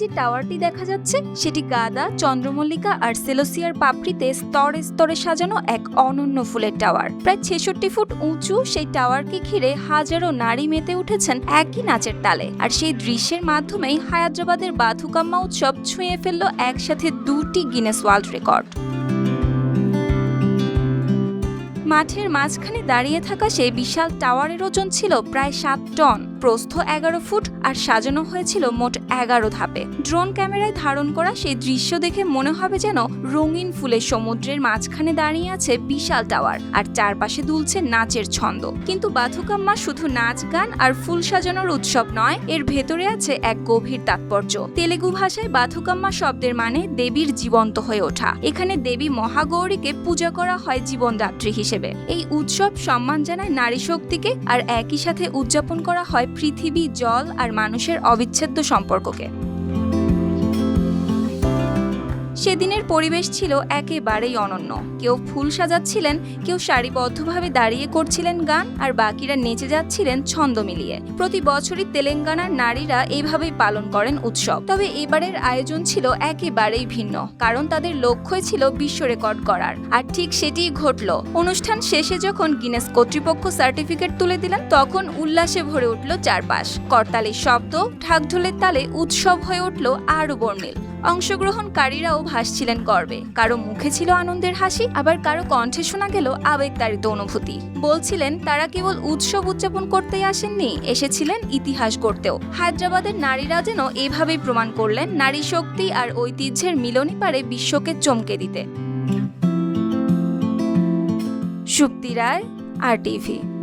যে টাওয়ারটি দেখা যাচ্ছে, সেটি গাদা, চন্দ্রমল্লিকা আর সেলোসিয়ার পাপড়িতে স্তরে স্তরে সাজানো এক অনন্য ফুলের টাওয়ার। প্রায় ছেষট্টি ফুট উঁচু, সেই টাওয়ারকে ঘিরে হাজারো নারী মেতে উঠেছেন একই নাচের তালে। আর সেই দৃশ্যের মাধ্যমেই হায়দ্রাবাদের বাধুকাম্মা উৎসব ছুঁয়ে ফেলল একসাথে দুটি গিনেস ওয়ার্ল্ড রেকর্ড। মাঠের মাঝখানে দাঁড়িয়ে থাকা সেই বিশাল টাওয়ারের ওজন ছিল প্রায় সাত টন। প্রস্থ এগারো ফুট আর সাজানো হয়েছিল মোট এগারো ধাপে। ড্রোন ক্যামেরায় ধারণ করা সেই দৃশ্য দেখে মনে হবে যেন রঙিন ফুলের সমুদ্রের মাঝখানে দাঁড়িয়ে আছে বিশাল টাওয়ার আর চারপাশে দুলছে নাচের ছন্দ। কিন্তু বাথুকাম্মা শুধু নাচ, গান আর ফুল সাজানোর উৎসব নয়, এর ভেতরে আছে এক গভীর তাৎপর্য। তেলেগু ভাষায় বাথুকাম্মা শব্দের মানে দেবীর জীবন্ত হয়ে ওঠা। এখানে দেবী মহাগৌরীকে পূজা করা হয় জীবনদাত্রী হিসেবে। এই উৎসব সম্মান জানায় নারী শক্তিকে আর একই সাথে উদযাপন করা হয় পৃথিবী জল আর মানুষের অবিচ্ছেদ্য সম্পর্ককে। সেদিনের পরিবেশ ছিল একেবারেই অনন্য। কেউ ফুল সাজাচ্ছিলেন, কেউ সারিবদ্ধভাবে দাঁড়িয়ে করছিলেন গান, আর বাকিরা নেচে যাচ্ছিলেন ছন্দ মিলিয়ে। প্রতি বছরই তেলেঙ্গানার নারীরা এইভাবেই পালন করেন উৎসব। তবে এবারের আয়োজন ছিল একেবারেই ভিন্ন, কারণ তাদের লক্ষ্যই ছিল বিশ্ব রেকর্ড করার আর ঠিক সেটিই ঘটল। অনুষ্ঠান শেষে যখন গিনেস কর্তৃপক্ষ সার্টিফিকেট তুলে দিলেন, তখন উল্লাসে ভরে উঠল চারপাশ। করতালির শব্দ, ঢাকঢোলের তালে উৎসব হয়ে উঠল আরও বর্ণিল। অংশগ্রহণকারীরাও ভাসছিলেন গর্বে। কারও মুখে ছিল আনন্দের হাসি, আবার কারও কণ্ঠে শোনা গেল আবেগতাড়িত অনুভূতি। বলছিলেন, তারা কেবল উৎসব উদযাপন করতেই আসেননি, এসেছিলেন ইতিহাস গড়তেও। হায়দ্রাবাদের নারীরা যেন এভাবেই প্রমাণ করলেন, নারী শক্তি আর ঐতিহ্যের মিলনই পারে বিশ্বকে চমকে দিতে। Supti Roy, R TV.